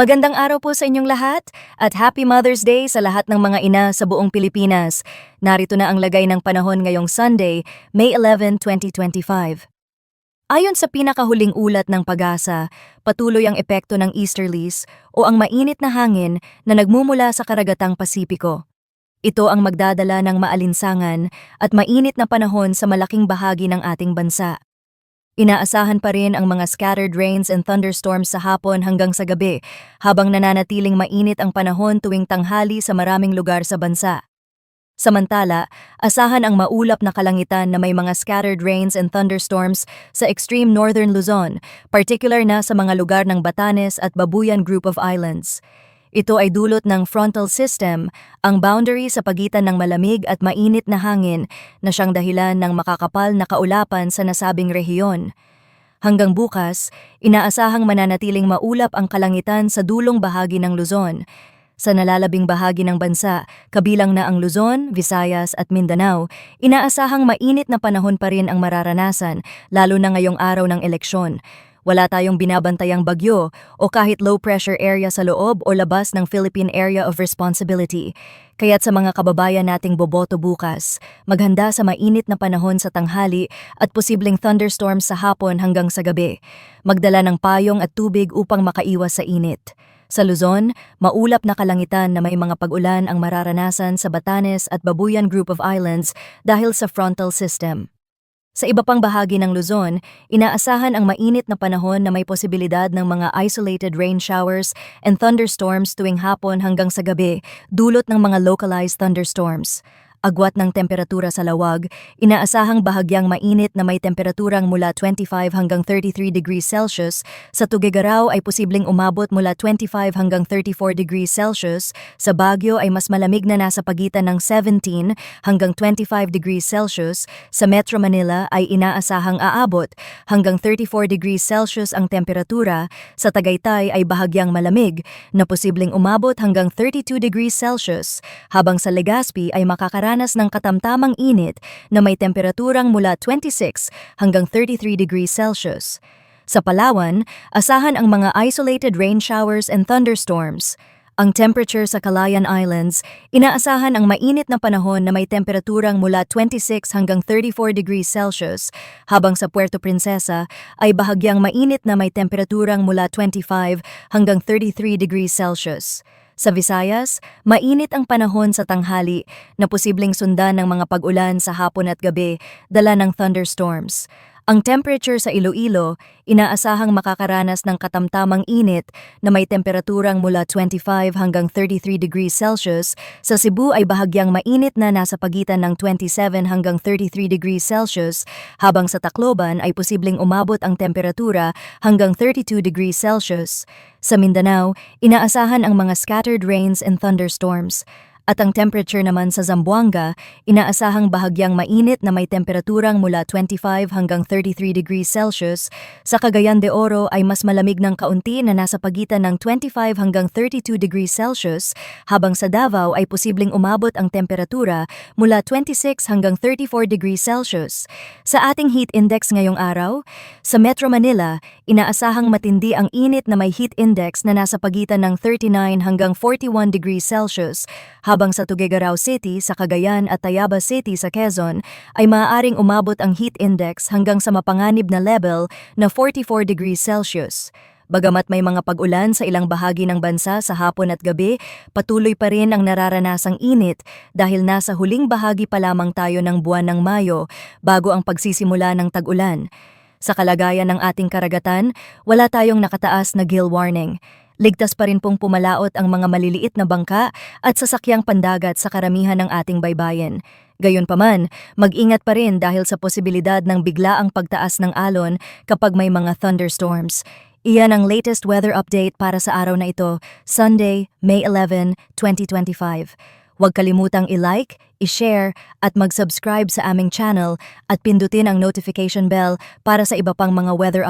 Magandang araw po sa inyong lahat at Happy Mother's Day sa lahat ng mga ina sa buong Pilipinas. Narito na ang lagay ng panahon ngayong Sunday, May 11, 2025. Ayon sa pinakahuling ulat ng pag-asa, patuloy ang epekto ng easterlies o ang mainit na hangin na nagmumula sa karagatang Pasipiko. Ito ang magdadala ng maalinsangan at mainit na panahon sa malaking bahagi ng ating bansa. Inaasahan pa rin ang mga scattered rains and thunderstorms sa hapon hanggang sa gabi, habang nananatiling mainit ang panahon tuwing tanghali sa maraming lugar sa bansa. Samantala, asahan ang maulap na kalangitan na may mga scattered rains and thunderstorms sa extreme northern Luzon, particular na sa mga lugar ng Batanes at Babuyan Group of Islands. Ito ay dulot ng frontal system, ang boundary sa pagitan ng malamig at mainit na hangin na siyang dahilan ng makakapal na kaulapan sa nasabing rehiyon. Hanggang bukas, inaasahang mananatiling maulap ang kalangitan sa dulong bahagi ng Luzon. Sa nalalabing bahagi ng bansa, kabilang na ang Luzon, Visayas at Mindanao, inaasahang mainit na panahon pa rin ang mararanasan, lalo na ngayong araw ng eleksyon. Wala tayong binabantayang bagyo o kahit low-pressure area sa loob o labas ng Philippine Area of Responsibility. Kaya't sa mga kababayan nating boboto bukas, maghanda sa mainit na panahon sa tanghali at posibleng thunderstorms sa hapon hanggang sa gabi. Magdala ng payong at tubig upang makaiwas sa init. Sa Luzon, maulap na kalangitan na may mga pag-ulan ang mararanasan sa Batanes at Babuyan Group of Islands dahil sa frontal system. Sa iba pang bahagi ng Luzon, inaasahan ang mainit na panahon na may posibilidad ng mga isolated rain showers and thunderstorms tuwing hapon hanggang sa gabi, dulot ng mga localized thunderstorms. Agwat ng temperatura sa lawag, inaasahang bahagyang mainit na may temperaturang mula 25 hanggang 33 degrees Celsius, sa Tugigaraw ay posibleng umabot mula 25 hanggang 34 degrees Celsius, sa Baguio ay mas malamig na nasa pagitan ng 17 hanggang 25 degrees Celsius, sa Metro Manila ay inaasahang aabot hanggang 34 degrees Celsius ang temperatura, sa Tagaytay ay bahagyang malamig na posibleng umabot hanggang 32 degrees Celsius, habang sa Legazpi ay makakaranas ng katamtamang init na may temperaturang mula 26 hanggang 33 degrees Celsius. Sa Palawan, asahan ang mga isolated rain showers and thunderstorms. Ang temperature sa Calayan Islands, inaasahan ang mainit na panahon na may temperaturang mula 26 hanggang 34 degrees Celsius, habang sa Puerto Princesa ay bahagyang mainit na may temperaturang mula 25 hanggang 33 degrees Celsius. Sa Visayas, mainit ang panahon sa tanghali na posibleng sundan ng mga pag-ulan sa hapon at gabi, dala ng thunderstorms. Ang temperature sa Iloilo, inaasahang makakaranas ng katamtamang init na may temperaturang mula 25 hanggang 33 degrees Celsius. Sa Cebu ay bahagyang mainit na nasa pagitan ng 27 hanggang 33 degrees Celsius, habang sa Tacloban ay posibleng umabot ang temperatura hanggang 32 degrees Celsius. Sa Mindanao, inaasahan ang mga scattered rains and thunderstorms. At ang temperature naman sa Zamboanga, inaasahang bahagyang mainit na may temperaturang mula 25 hanggang 33 degrees Celsius. Sa Cagayan de Oro ay mas malamig ng kaunti na nasa pagitan ng 25 hanggang 32 degrees Celsius, habang sa Davao ay posibleng umabot ang temperatura mula 26 hanggang 34 degrees Celsius. Sa ating heat index ngayong araw, sa Metro Manila, inaasahang matindi ang init na may heat index na nasa pagitan ng 39 hanggang 41 degrees Celsius, habang sa Tuguegarao City sa Cagayan at Tayabas City sa Quezon ay maaaring umabot ang heat index hanggang sa mapanganib na level na 44 degrees Celsius. Bagamat may mga pag-ulan sa ilang bahagi ng bansa sa hapon at gabi, patuloy pa rin ang nararanasang init dahil nasa huling bahagi pa lamang tayo ng buwan ng Mayo bago ang pagsisimula ng tag-ulan. Sa kalagayan ng ating karagatan, wala tayong nakataas na gill warning. Ligtas pa rin pong pumalaot ang mga maliliit na bangka at sasakyang pandagat sa karamihan ng ating baybayin. Gayunpaman, mag-ingat pa rin dahil sa posibilidad ng biglaang pagtaas ng alon kapag may mga thunderstorms. Iyan ang latest weather update para sa araw na ito, Sunday, May 11, 2025. Huwag kalimutang i-like, i-share at mag-subscribe sa aming channel at pindutin ang notification bell para sa iba pang mga weather updates.